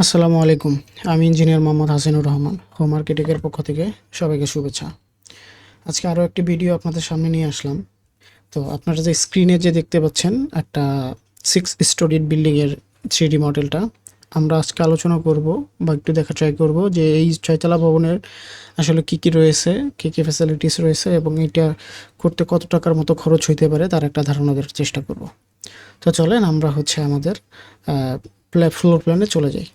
আসসালামু আলাইকুম। আমি ইঞ্জিনিয়ার মোহাম্মদ হাসিনুর রহমান, হোম আর্কিটেক্টের পক্ষ থেকে সবাইকে শুভেচ্ছা। আজকে আরও একটি ভিডিও আপনাদের সামনে নিয়ে আসলাম। তো আপনারা যে স্ক্রিনে যে দেখতে পাচ্ছেন, একটা সিক্স স্টোরির বিল্ডিংয়ের থ্রি ডি মডেলটা আমরা আজকে আলোচনা করব বা একটু দেখা ট্রাই করব যে এই ছয়তলা ভবনের আসলে কি কি রয়েছে, কী কী ফ্যাসিলিটিস রয়েছে এবং এটা করতে কত টাকার মতো খরচ হইতে পারে তার একটা ধারণা দেওয়ার চেষ্টা করব। তো চলেন আমরা হচ্ছে আমাদের ফ্লোর প্ল্যানে চলে যাই।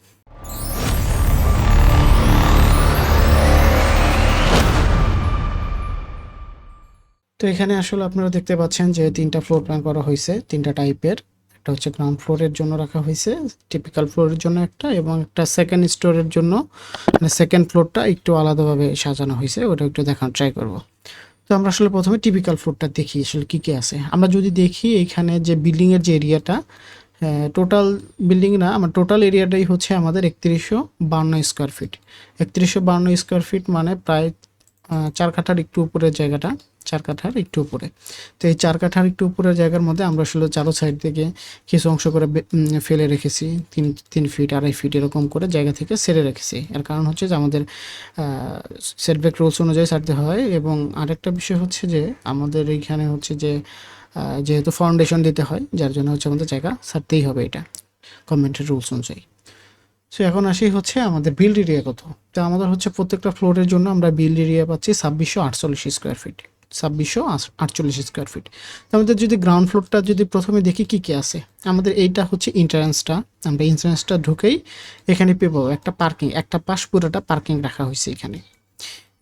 তো এখানে আসলে আপনারা দেখতে পাচ্ছেন যে তিনটা ফ্লোর প্ল্যান করা হয়েছে, তিনটা টাইপের একটা হচ্ছে গ্রাউন্ড ফ্লোরের জন্য রাখা হয়েছে টিপিক্যাল ফ্লোরের জন্য একটা, এবং একটা সেকেন্ড স্টোরের জন্য মানে সেকেন্ড ফ্লোরটা একটু আলাদাভাবে সাজানো হয়েছে, ওটা একটু দেখানো ট্রাই করব। তো আমরা আসলে প্রথমে টিপিক্যাল ফ্লোরটা দেখি, আসলে কী কী আছে। আমরা যদি দেখি এখানে যে বিল্ডিংয়ের যে এরিয়াটা টোটাল বিল্ডিং না, আমার টোটাল এরিয়াটাই হচ্ছে আমাদের একত্রিশশো বান্ন স্কোয়ার ফিট একত্রিশশো বান্ন স্কোয়ার ফিট মানে প্রায় চার কাঠার একটু উপরের জায়গাটা। চার কাঠার একটু উপরে। তো এই চার কাঠার একটু উপরের জায়গার মধ্যে আমরা আসলে চারো সাইড থেকে কিছু অংশ করে ফেলে রেখেছি। তিন তিন ফিট আড়াই ফিট এরকম করে জায়গা থেকে সেরে রেখেছি। এর কারণ হচ্ছে যে আমাদের সেটব্যাক রুলস অনুযায়ী ছাড়তে হয় এবং আরেকটা বিষয় হচ্ছে যে আমাদের এইখানে হচ্ছে যে যেহেতু ফাউন্ডেশন দিতে হয়, যার জন্য হচ্ছে আমাদের জায়গা ছাড়তেই হবে এটা গভর্নমেন্টের রুলস অনুযায়ী। সো এখন আসি হচ্ছে আমাদের বিল্ড এরিয়া কত। তো আমাদের হচ্ছে প্রত্যেকটা ফ্লোরের জন্য আমরা বিল্ড এরিয়া পাচ্ছি ছাব্বিশশো আটচল্লিশ স্কোয়ার ফিট ছাব্বিশশো আটচল্লিশ স্কোয়ার ফিট আমাদের যদি গ্রাউন্ড ফ্লোরটা যদি প্রথমে দেখি কি কি আছে, আমাদের এইটা হচ্ছে ইন্টারেন্সটা আমরা ইন্টারেন্সটা ঢুকেই এখানে পেবো একটা পার্কিং একটা পাশ পুরোটা পার্কিং রাখা হয়েছে এখানে।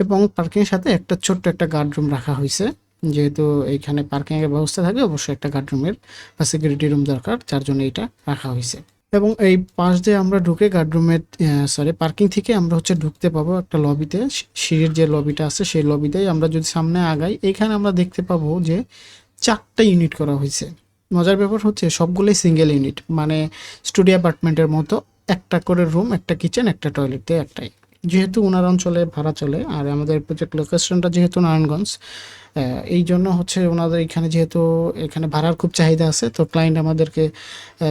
এবং পার্কিংয়ের সাথে একটা ছোট্ট একটা গার্ডরুম রাখা হয়েছে। যেহেতু এইখানে পার্কিংয়ের ব্যবস্থা থাকে, অবশ্যই একটা গার্ডরুমের বা সিকিউরিটি রুম দরকার, যার জন্য এটা রাখা হয়েছে। এবং এই পাশ দিয়ে আমরা ঢুকে গার্ডরুমের সরি পার্কিং থেকে আমরা হচ্ছে ঢুকতে পাবো একটা লবিতে সিঁড়ির যে লবিটা আছে সেই লবিতেই আমরা যদি সামনে আগাই এখানে আমরা দেখতে পাবো যে চারটা ইউনিট করা হয়েছে। মজার ব্যাপার হচ্ছে সবগুলোই সিঙ্গেল ইউনিট মানে স্টুডিও অ্যাপার্টমেন্টের মতো, একটা করে রুম একটা কিচেন একটা টয়লেট দিয়ে একটাই। যেহেতু ওনার অঞ্চলে ভাড়া চলে, আর আমাদের প্রজেক্ট লোকেশনটা যেহেতু নারায়ণগঞ্জ এই জন্য হচ্ছে ওনাদের এখানে যেহেতু এখানে ভাড়ার খুব চাহিদা আছে, তো ক্লায়েন্ট আমাদেরকে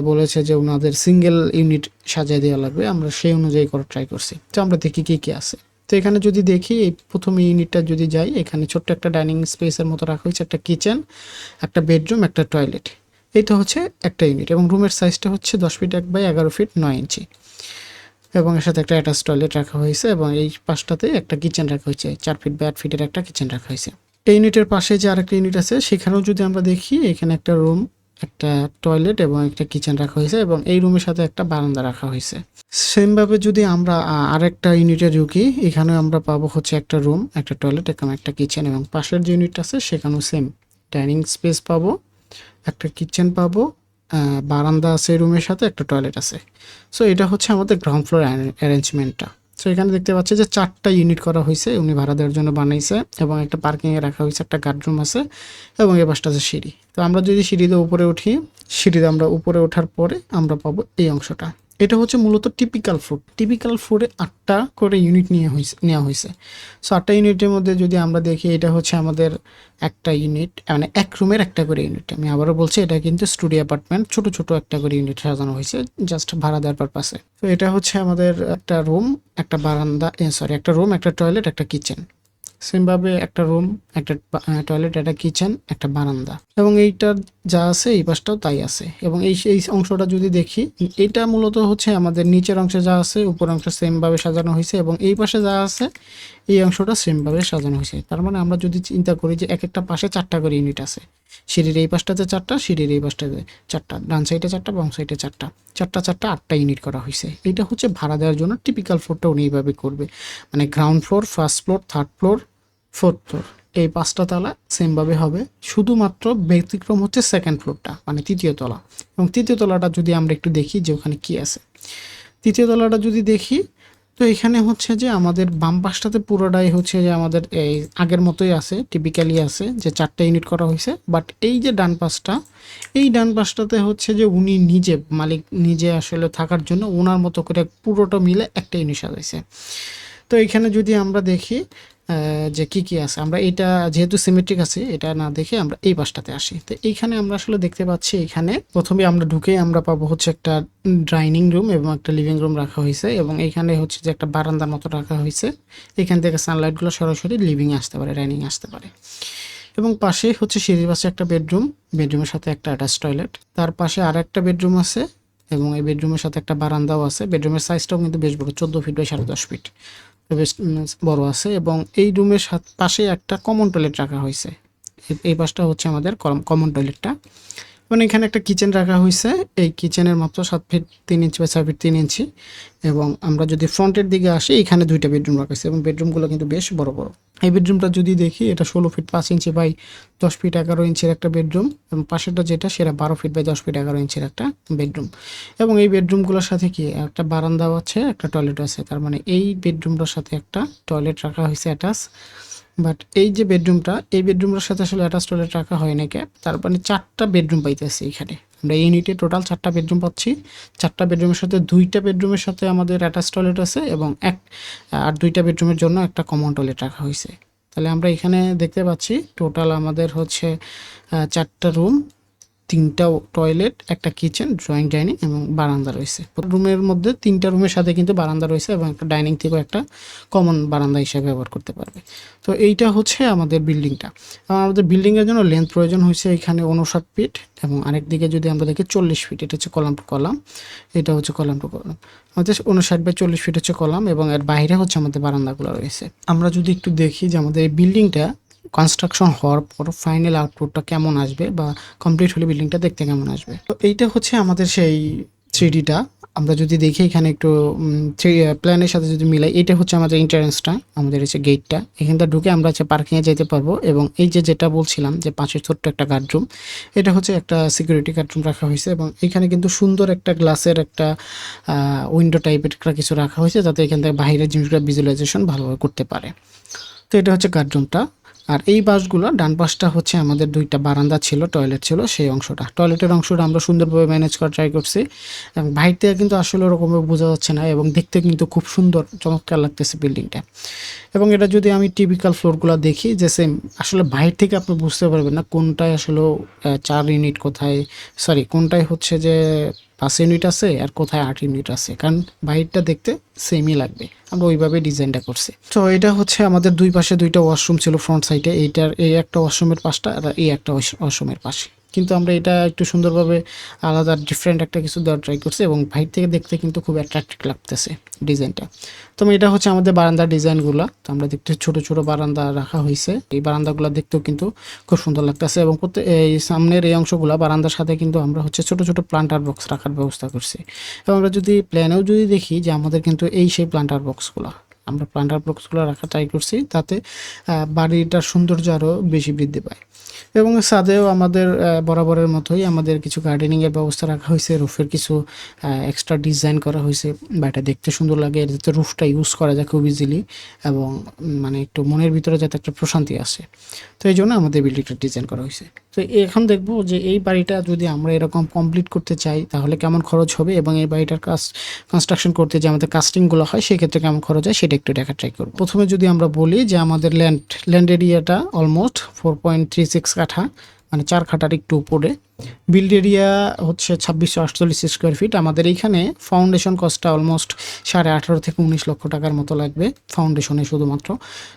বলেছে যে ওনাদের সিঙ্গেল ইউনিট সাজিয়ে দেওয়া লাগবে। আমরা সেই অনুযায়ী করে ট্রাই করছি। তো আমরা দেখি কী কী আছে। তো এখানে যদি দেখি, এই প্রথম ইউনিটটা যদি যাই, এখানে ছোট্ট একটা ডাইনিং স্পেসের মতো রাখা হয়েছে, একটা কিচেন একটা বেডরুম একটা টয়লেট এইটা হচ্ছে একটা ইউনিট এবং রুমের সাইজটা হচ্ছে দশ ফিট এক বাই এগারো ফিট নয় ইঞ্চি এবং এর সাথে একটা অ্যাটাচ টয়লেট রাখা হয়েছে এবং এই পাশটাতে একটা কিচেন রাখা হয়েছে। চার ফিট বাই আট ফিটের একটা কিচেন রাখা হয়েছে। এই ইউনিটের পাশে যে আরেকটা ইউনিট আছে, সেখানেও যদি আমরা দেখি, এখানে একটা রুম একটা টয়লেট এবং একটা কিচেন রাখা হয়েছে এবং এই রুমের সাথে একটা বারান্দা রাখা হয়েছে। সেমভাবে যদি আমরা আরেকটা ইউনিটে ঢুকি এখানে আমরা পাবো হচ্ছে একটা রুম একটা টয়লেট এখানে একটা কিচেন এবং পাশের যে ইউনিট আছে, সেখানেও সেম ডাইনিং স্পেস পাবো, একটা কিচেন পাবো বারান্দা আছে রুমের সাথে, একটা টয়লেট আছে। সো এটা হচ্ছে আমাদের গ্রাউন্ড ফ্লোর অ্যারেঞ্জমেন্টটা সো এখানে দেখতে পাচ্ছি যে চারটা ইউনিট করা হয়েছে, উনি ভাড়া দেওয়ার জন্য বানাইছে, এবং একটা পার্কিংয়ে রাখা হয়েছে, একটা গার্ডরুম আছে, এবং এ পাশটা আছে সিঁড়ি। তো আমরা যদি সিঁড়িতে উপরে উঠি, সিঁড়িতে আমরা উপরে ওঠার পরে আমরা পাবো এই অংশটা। এটা হচ্ছে মূলত টিপিক্যাল ফুড টিপিক্যাল ফুডে আটটা করে ইউনিট নিয়ে হয়েছে নেওয়া হয়েছে সো আটটা ইউনিটের মধ্যে যদি আমরা দেখি, এটা হচ্ছে আমাদের একটা ইউনিট মানে এক রুমের একটা করে ইউনিট আমি আবারও বলছি, এটা কিন্তু স্টুডিও অ্যাপার্টমেন্ট ছোট ছোট একটা করে ইউনিট সাজানো হয়েছে জাস্ট ভাড়া দেওয়ার পারপাসে তো এটা হচ্ছে আমাদের একটা রুম একটা বারান্দা সরি একটা রুম একটা টয়লেট একটা কিচেন সেমভাবে একটা রুম একটা টয়লেট একটা কিচেন একটা বারান্দা। এবং এইটার যা আছে, এই পাশটাও তাই আছে। এবং এই এই অংশটা যদি দেখি এইটা মূলত হচ্ছে আমাদের নিচের অংশে যা আছে উপর অংশ সেমভাবে সাজানো হয়েছে এবং এই পাশে যা আছে, এই অংশটা সেমভাবে সাজানো হয়েছে। তার মানে আমরা যদি চিন্তা করি যে এক একটা পাশে চারটা করে ইউনিট আছে। সিঁড়ির এই পাশটাতে চারটা, সিঁড়ির এই পাশটাতে চারটা। ডান সাইডে চারটা, বাম সাইডে চারটা। চারটা চারটা, আটটা ইউনিট করা হয়েছে। এটা হচ্ছে ভাড়া দেওয়ার জন্য টিপিক্যাল ফ্লোরটা উনি এইভাবে করবে। মানে ground floor first floor third floor fourth floor এই পাঁচটা তলা সেমভাবে হবে। শুধুমাত্র ব্যতিক্রম হচ্ছে সেকেন্ড ফ্লোরটা মানে তৃতীয় তলা। এবং তৃতীয় তলাটা যদি আমরা একটু দেখি যে ওখানে কি আছে। তৃতীয় তলাটা যদি দেখি, তো এখানে হচ্ছে যে আমাদের বাম পাশটাতে পুরোটাই হচ্ছে যে আমাদের এই আগের মতোই আছে টিপিক্যালি আছে, যে চারটা ইউনিট করা হয়েছে। বাট এই যে ডান পাশটা, এই ডান পাশটাতে হচ্ছে যে উনি নিজে, মালিক নিজে আসলে থাকার জন্য ওনার মতো করে পুরোটা মিলে একটা ইউনিট সাজাইছে। তো এখানে যদি আমরা দেখি যে কি কি আছে, আমরা এটা যেহেতু সিমেট্রিক আছে, এটা না দেখে আমরা এই পাশটাতে আসি। তো এইখানে আমরা আসলে দেখতে পাচ্ছি এখানে প্রথমে আমরা ঢুকে আমরা পাবো হচ্ছে একটা ডাইনিং রুম এবং একটা লিভিং রুম রাখা হয়েছে এবং এখানে হচ্ছে যে একটা বারান্দার মতো রাখা হয়েছে। এখান থেকে সানলাইটগুলো সরাসরি লিভিং আসতে পারে ডাইনিং আসতে পারে। এবং পাশে হচ্ছে সিঁড়ির পাশে একটা বেডরুম বেডরুমের সাথে একটা অ্যাটাচ টয়লেট তার পাশে আর একটা বেডরুম আছে এবং এই বেডরুমের সাথে একটা বারান্দাও আছে। বেডরুমের সাইজটাও কিন্তু বেশ বড়, চোদ্দ ফিট বাই সাড়ে দশ ফিট বেশ বড় আছে এবং এই রুমের পাশে একটা কমন টয়লেট রাখা হয়েছে। এই পাশটা হচ্ছে আমাদের কমন টয়লেটটা এবং এখানে একটা কিচেন রাখা হয়েছে এই কিচেনের মাত্র সাত ফিট তিন ইঞ্চি বা ছয় ফিট তিন ইঞ্চি এবং আমরা যদি ফ্রন্টের দিকে আসি, এখানে দুইটা বেডরুম রাখা হয়েছে এবং বেডরুমগুলো কিন্তু বেশ বড় বড়। এই বেডরুমটা যদি দেখি, এটা ষোলো ফিট পাঁচ ইঞ্চি বাই দশ ফিট এগারো ইঞ্চির একটা বেডরুম এবং পাশেরটা যেটা, সেটা বারো ফিট বাই দশ ফিট এগারো ইঞ্চির একটা বেডরুম এবং এই বেডরুমগুলোর সাথে কি, একটা বারান্দাও আছে, একটা টয়লেট আছে। তার মানে এই বেডরুমটার সাথে একটা টয়লেট রাখা হয়েছে অ্যাটাচ বাট এই যে বেডরুমটা এই বেডরুমটার সাথে আসলে অ্যাটাচ টয়লেট রাখা হয় নাকি তার মানে চারটা বেডরুম পাইতেছি এখানে। আমরা এই ইউনিটে টোটাল চারটা বেডরুম পাচ্ছি। চারটা বেডরুমের সাথে দুইটা বেডরুমের সাথে আমাদের অ্যাটাচ টয়লেট আছে এবং এক আর দুইটা বেডরুমের জন্য একটা কমন টয়লেট রাখা হয়েছে। তাহলে আমরা এখানে দেখতে পাচ্ছি টোটাল আমাদের হচ্ছে চারটা রুম তিনটা টয়লেট একটা কিচেন ড্রয়িং ডাইনিং এবং বারান্দা রয়েছে। রুমের মধ্যে তিনটা রুমের সাথে কিন্তু বারান্দা রয়েছে এবং একটা ডাইনিং থেকেও একটা কমন বারান্দা হিসেবে ব্যবহার করতে পারবে। তো এইটা হচ্ছে আমাদের বিল্ডিংটা এবং আমাদের বিল্ডিংয়ের জন্য লেন্থ প্রয়োজন হয়েছে এখানে উনষাট ফিট এবং আরেক দিকে যদি আমরা দেখি চল্লিশ ফিট এটা হচ্ছে কলাম টু কলাম, এটা হচ্ছে কলাম টু কলাম। আমাদের উনষাট বাই চল্লিশ ফিট হচ্ছে কলাম এবং এর বাইরে হচ্ছে আমাদের বারান্দাগুলো রয়েছে। আমরা যদি একটু দেখি যে আমাদের এই বিল্ডিংটা কনস্ট্রাকশন হওয়ার পর ফাইনাল আউটপুটটা কেমন আসবে বা কমপ্লিট হলে বিল্ডিংটা দেখতে কেমন আসবে? তো এইটা হচ্ছে আমাদের সেই থ্রিডিটা আমরা যদি দেখি এখানে একটু থ্রি প্ল্যানের সাথে যদি মিলাই এটা হচ্ছে আমাদের এন্ট্রান্সটা আমাদের হচ্ছে গেটটা এখানটা ঢুকে আমরা হচ্ছে পার্কিংয়ে যেতে পারব এবং এই যে যেটা বলছিলাম যে পাঁচের ছোট্ট একটা গার্ডরুম এটা হচ্ছে একটা সিকিউরিটি গার্ডরুম রাখা হয়েছে এবং এখানে কিন্তু সুন্দর একটা গ্লাসের একটা উইন্ডো টাইপের একটা কিছু রাখা হয়েছে যাতে এখান থেকে বাইরের জিনিসগুলো ভিজুয়ালাইজেশন ভালোভাবে করতে পারে। তো এটা হচ্ছে গার্ডরুমটা আর এই বাসগুলো ডান পাশটা হচ্ছে আমাদের দুইটা বারান্দা ছিল, টয়লেট ছিল, সেই অংশটা। টয়লেটের অংশটা আমরা সুন্দরভাবে ম্যানেজ করার ট্রাই করছি এবং বাইরে থেকে কিন্তু আসলে ওরকমভাবে বোঝা যাচ্ছে না এবং দেখতে কিন্তু খুব সুন্দর, চমৎকার লাগতেছে বিল্ডিংটা এবং এটা যদি আমি টিপিক্যাল ফ্লোরগুলো দেখি, যে সেম আসলে বাইরে থেকে আপনি বুঝতে পারবেন না কোনটায় আসলে চার ইউনিট কোথায় সরি কোনটায় হচ্ছে যে পাঁচ ইউনিট আছে আর কোথায় আট ইউনিট আছে? কারণ বাইরটা দেখতে সেমই লাগবে। আমরা ওইভাবে ডিজাইনটা করছি। তো এটা হচ্ছে আমাদের দুই পাশে দুইটা ওয়াশরুম ছিল ফ্রন্ট সাইডে এইটার এই একটা ওয়াশরুমের পাশটা আর এই একটা ওয়াশরুমের পাশে। কিন্তু আমরা এটা একটু সুন্দরভাবে আলাদা ডিফারেন্ট একটা কিছু দেওয়ার ট্রাই করছি এবং বাইর থেকে দেখতে কিন্তু খুব অ্যাট্রাক্টিভ লাগতেছে ডিজাইনটা তো এটা হচ্ছে আমাদের বারান্দার ডিজাইনগুলো তো আমরা দেখতে ছোট ছোট বারান্দা রাখা হয়েছে। এই বারান্দাগুলো দেখতেও কিন্তু খুব সুন্দর লাগতেছে এবং এই সামনের এই অংশগুলো, বারান্দার সাথে কিন্তু আমরা হচ্ছে ছোট ছোট প্লান্টার বক্স রাখার ব্যবস্থা করছি। এবং আমরা যদি প্ল্যানেও যদি দেখি যে আমাদের কিন্তু এই সেই প্লান্টার বক্সগুলো আমরা প্লান্টার বক্সগুলো রাখা ট্রাই করছি তাতে বাড়িটার সৌন্দর্য আরও বেশি বৃদ্ধি পায়। এবং ছাদেও আমাদের বরাবরের মতোই আমাদের কিছু গার্ডেনিংয়ের ব্যবস্থা রাখা হয়েছে, রুফের কিছু এক্সট্রা ডিজাইন করা হয়েছে। বা এটা দেখতে সুন্দর লাগে যাতে রুফটা ইউজ করা যায় খুব ইজিলি এবং মানে একটু মনের ভিতরে যাতে একটা প্রশান্তি আসে। তো এই জন্য আমাদের বিল্ডিংটা ডিজাইন করা হয়েছে। তো এখন দেখব যে এই বাড়িটা যদি আমরা এরকম কমপ্লিট করতে চাই, তাহলে কেমন খরচ হবে এবং এই বাড়িটার কাজ কনস্ট্রাকশন করতে যে আমাদের কাস্টিংগুলো হয়, সেক্ষেত্রে কেমন খরচ হয়, সেটা একটু দেখা ট্রাই করব। প্রথমে যদি আমরা বলি যে আমাদের ল্যান্ড ল্যান্ড এরিয়াটা almost four point three six কাঠা মানে চার কাঠার একটু উপরে। বিল্ড এরিয়া হচ্ছে ছাব্বিশশো আটচল্লিশ স্কোয়ার ফিট। আমাদের এইখানে ফাউন্ডেশন কস্টটা অলমোস্ট সাড়ে আঠারো থেকে উনিশ লক্ষ টাকার মতো লাগবে ফাউন্ডেশনে শুধুমাত্র।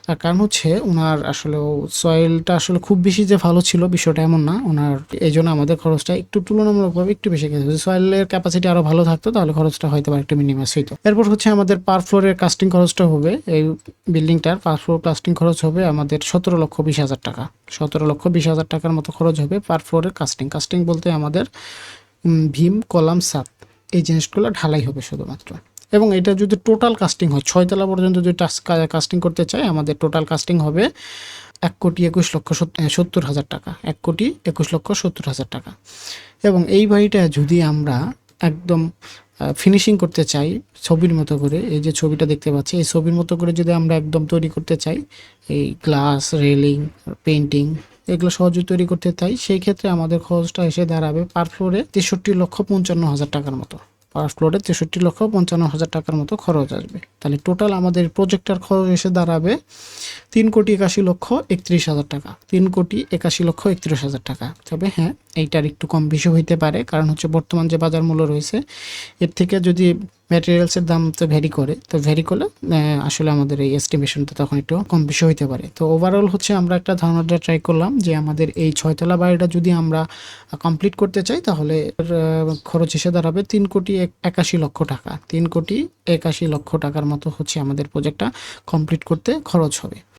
তার কারণ হচ্ছে ওনার আসলে সয়েলটা আসলে খুব বেশি যে ভালো ছিল বিষয়টা এমন না। ওনার এই জন্য আমাদের খরচটা একটু তুলনামূলকভাবে একটু বেশি গেছে। যদি সয়েলের ক্যাপাসিটি আরও ভালো থাকতো তাহলে খরচটা হয়তো বা একটু মিনিমাস হইতো। এরপর হচ্ছে আমাদের পার ফ্লোরের কাস্টিং খরচটা হবে। এই বিল্ডিংটার পার ফ্লোর কাস্টিং খরচ হবে আমাদের সতেরো লক্ষ বিশ হাজার টাকা। সতেরো লক্ষ বিশ হাজার টাকার মতো খরচ হবে পার ফ্লোরের কাস্টিং কাস্টিং বলতে আমাদের ভীম, কলাম, সাত, এই জিনিসগুলো ঢালাই হবে শুধুমাত্র। এবং এটা যদি টোটাল কাস্টিং হয় ছয়তলা পর্যন্ত যদি কাস্টিং করতে চাই আমাদের টোটাল কাস্টিং হবে এক কোটি একুশ লক্ষ সত্তর হাজার টাকা। এক কোটি একুশ লক্ষ সত্তর হাজার টাকা। এবং এই বাড়িটা যদি আমরা একদম ফিনিশিং করতে চাই ছবির মতো করে, এই যে ছবিটা দেখতে পাচ্ছি, এই ছবির মতো করে যদি আমরা একদম তৈরি করতে চাই, এই গ্লাস রেলিং পেন্টিং এগুলো সহজে তৈরি করতে চাই, সেই ক্ষেত্রে আমাদের খরচটা এসে দাঁড়াবে পার ফ্লোরে তেষট্টি লক্ষ পঞ্চান্ন হাজার টাকার মতো। পার ফ্লোরে তেষট্টি লক্ষ পঞ্চান্ন হাজার টাকার মতো খরচ আসবে। তাহলে টোটাল আমাদের প্রজেক্টটার খরচ এসে দাঁড়াবে তিন কোটি একাশি লক্ষ একত্রিশ হাজার টাকা। তিন কোটি একাশি লক্ষ একত্রিশ হাজার টাকা। তবে হ্যাঁ এইটার একটু কম বেশি হইতে পারে, কারণ হচ্ছে বর্তমান যে বাজার মূল্য রয়েছে, এর থেকে যদি ম্যাটেরিয়ালসের দাম তো ভ্যারি করে। তো ভ্যারি করলে আসলে আমাদের এই এস্টিমেশনটা তখন একটু কম বেশি হইতে পারে। তো ওভারঅল হচ্ছে আমরা একটা ধারণাটা ট্রাই করলাম যে আমাদের এই ছয়তলা বাড়িটা যদি আমরা কমপ্লিট করতে চাই, তাহলে খরচ এসে দাঁড়াবে তিন কোটি এক- একাশি লক্ষ টাকা। তিন কোটি একাশি লক্ষ টাকার মতো হচ্ছে আমাদের প্রজেক্টটা কমপ্লিট করতে খরচ হবে।